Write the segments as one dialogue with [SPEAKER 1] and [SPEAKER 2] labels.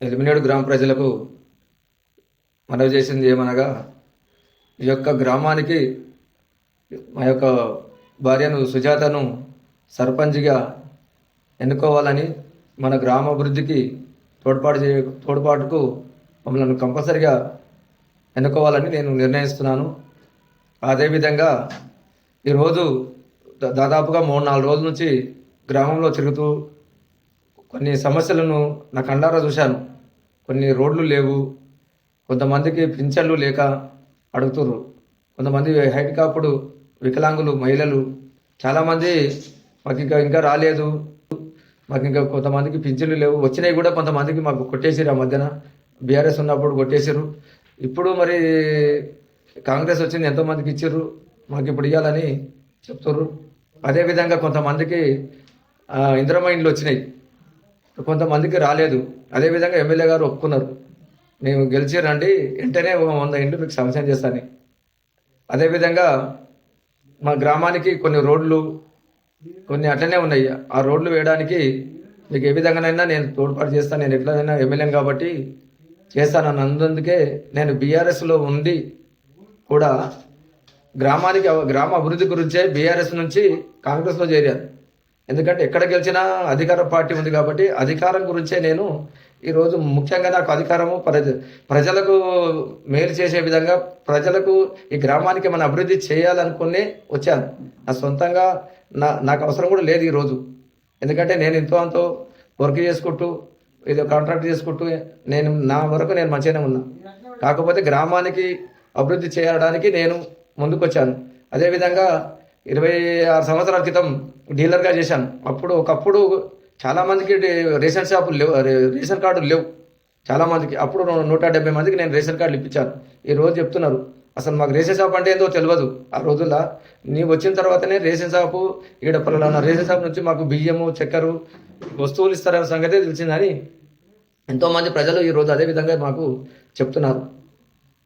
[SPEAKER 1] ఎలిమినేడు గ్రామ ప్రజలకు మనవి చేసింది ఏమనగా ఈ యొక్క గ్రామానికి మా యొక్క భార్యను సుజాతను సర్పంచ్గా ఎన్నుకోవాలని మన గ్రామ అభివృద్ధికి తోడ్పాటు చే తోడ్పాటుకు మమ్మల్ని కంపల్సరిగా ఎన్నుకోవాలని నేను నిర్ణయిస్తున్నాను. అదేవిధంగా ఈరోజు దాదాపుగా మూడు నాలుగు రోజుల నుంచి గ్రామంలో తిరుగుతూ కొన్ని సమస్యలను నా కండారా చూశాను. కొన్ని రోడ్లు లేవు. కొంతమందికి పింఛన్లు లేక అడుగుతుర్రు. కొంతమంది హైట్ కాపుడు వికలాంగులు మహిళలు. చాలామంది మాకు ఇంకా ఇంకా రాలేదు. మాకు ఇంకా కొంతమందికి పింఛన్లు లేవు. వచ్చినాయి కూడా కొంతమందికి మాకు కొట్టేసారు ఆ మధ్యన. బీఆర్ఎస్ ఉన్నప్పుడు కొట్టేసారు ఇప్పుడు మరి కాంగ్రెస్ వచ్చింది ఎంతోమందికి ఇచ్చారు మాకు ఇప్పుడు ఇవ్వాలని చెప్తుర్రు. అదేవిధంగా కొంతమందికి ఇంద్రమైండ్లు వచ్చినాయి. కొంతమందికి రాలేదు. అదేవిధంగా ఎమ్మెల్యే గారు ఒప్పుకున్నారు. నేను గెలిచి రండి వెంటనే ఒక వంద ఇండ్లు మీకు సంశయం చేస్తాను అదేవిధంగా మా గ్రామానికి కొన్ని రోడ్లు కొన్ని అట్లనే ఉన్నాయి. ఆ రోడ్లు వేయడానికి మీకు ఏ విధంగానైనా నేను తోడ్పాటు చేస్తాను నేను ఎట్లనైనా ఎమ్మెల్యేని కాబట్టి చేస్తాను అందుకే నేను బీఆర్ఎస్లో ఉండి కూడా గ్రామానికి గ్రామ అభివృద్ధి గురించే బీఆర్ఎస్ నుంచి కాంగ్రెస్లో చేరాను. ఎందుకంటే ఎక్కడ గెలిచినా అధికార పార్టీ ఉంది కాబట్టి అధికారం గురించే నేను ఈరోజు ముఖ్యంగా నాకు అధికారము ప్రజ ప్రజలకు మేలు చేసే విధంగా ప్రజలకు ఈ గ్రామానికి మన అభివృద్ధి చేయాలనుకుని వచ్చాను. నా సొంతంగా నా నాకు అవసరం కూడా లేదు ఈరోజు. ఎందుకంటే నేను ఎంతో అంతో వర్క్ చేసుకుంటూ ఏదో కాంట్రాక్ట్ చేసుకుంటూ నేను నా వరకు నేను మంచిగానే ఉన్నా. కాకపోతే గ్రామానికి అభివృద్ధి చేయడానికి నేను ముందుకొచ్చాను. అదేవిధంగా ఇరవై ఆరు సంవత్సరాల క్రితం డీలర్గా చేశాను. అప్పుడు ఒకప్పుడు చాలామందికి రేషన్ షాపులు లేవు రేషన్ కార్డులు లేవు. చాలామందికి అప్పుడు నూట డెబ్బై మందికి నేను రేషన్ కార్డులు ఇప్పించాను. ఈ రోజు చెప్తున్నారు అసలు మాకు రేషన్ షాప్ అంటే ఏందో తెలియదు ఆ రోజుల్లో నీ వచ్చిన తర్వాతనే రేషన్ షాపు ఈడ పలానా రేషన్ షాప్ నుంచి మాకు బియ్యము చక్కెర వస్తువులు ఇస్తారనే సంగతే తెలిసిందని ఎంతోమంది ప్రజలు ఈ రోజు అదే విధంగా మాకు చెప్తున్నారు.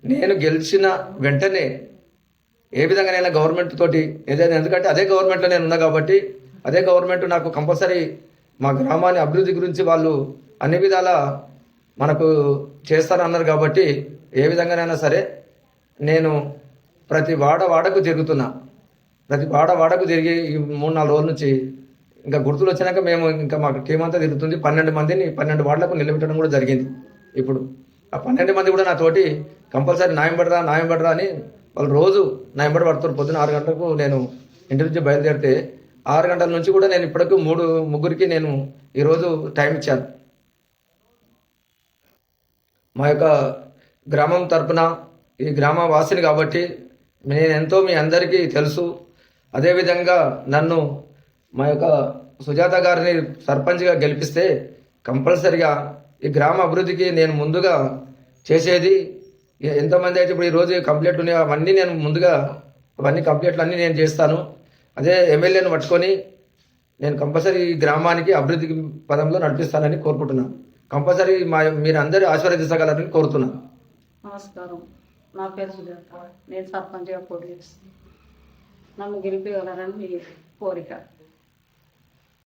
[SPEAKER 1] నేను గెలిచిన వెంటనే ఏ విధంగానైనా గవర్నమెంట్ తోటి ఏదైనా ఎందుకంటే అదే గవర్నమెంట్లో నేను ఉన్నా కాబట్టి అదే గవర్నమెంట్ నాకు కంపల్సరీ మా గ్రామాన్ని అభివృద్ధి గురించి వాళ్ళు అన్ని విధాల మనకు చేస్తారన్నారు కాబట్టి ఏ విధంగానైనా సరే నేను ప్రతి వాడ వాడకు తిరుగుతున్నా. ప్రతి వాడ వాడకు తిరిగి ఈ మూడు నాలుగు రోజుల నుంచి ఇంకా గుర్తులు వచ్చినాక మేము ఇంకా మాకు టీం అంతా తిరుగుతుంది. పన్నెండు మందిని పన్నెండు వార్డులకు నిలబెట్టడం కూడా జరిగింది ఇప్పుడు. ఆ పన్నెండు మంది కూడా నాతోటి కంపల్సరీ న్యాయం పడరా న్యాయం పడరా అని వాళ్ళు రోజు నా ఎంబడి పడుతున్నారు. పొద్దున ఆరు గంటలకు నేను ఇంటి నుంచి బయలుదేరితే ఆరు గంటల నుంచి కూడా నేను ఇప్పటికి మూడు ముగ్గురికి నేను ఈరోజు టైం ఇచ్చాను. మా యొక్క గ్రామం తరపున ఈ గ్రామ వాసిని కాబట్టి నేను ఎంతో మీ అందరికీ తెలుసు. అదేవిధంగా నన్ను మా యొక్క సుజాత గారిని సర్పంచ్గా గెలిపిస్తే కంపల్సరిగా ఈ గ్రామ అభివృద్ధికి నేను ముందుగా చేసేది ఎంతమంది అయితే ఇప్పుడు ఈరోజు కంప్లీట్ ఉన్నాయి అవన్నీ నేను ముందుగా అవన్నీ కంప్లీట్లు అన్నీ నేను చేస్తాను. అదే ఎమ్మెల్యేను పట్టుకొని నేను కంపల్సరీ ఈ గ్రామానికి అభివృద్ధి పదంలో నడిపిస్తానని కోరుకుంటున్నాను కంపల్సరీ మా మీరు అందరూ ఆశీర్వదించగలరని కోరుతున్నాను
[SPEAKER 2] నమస్కారం. నా పేరు సుజాత. నేను సర్పంచ్గా పోటీ చేస్తాను నన్ను గెలిపగలరని మీ కోరిక.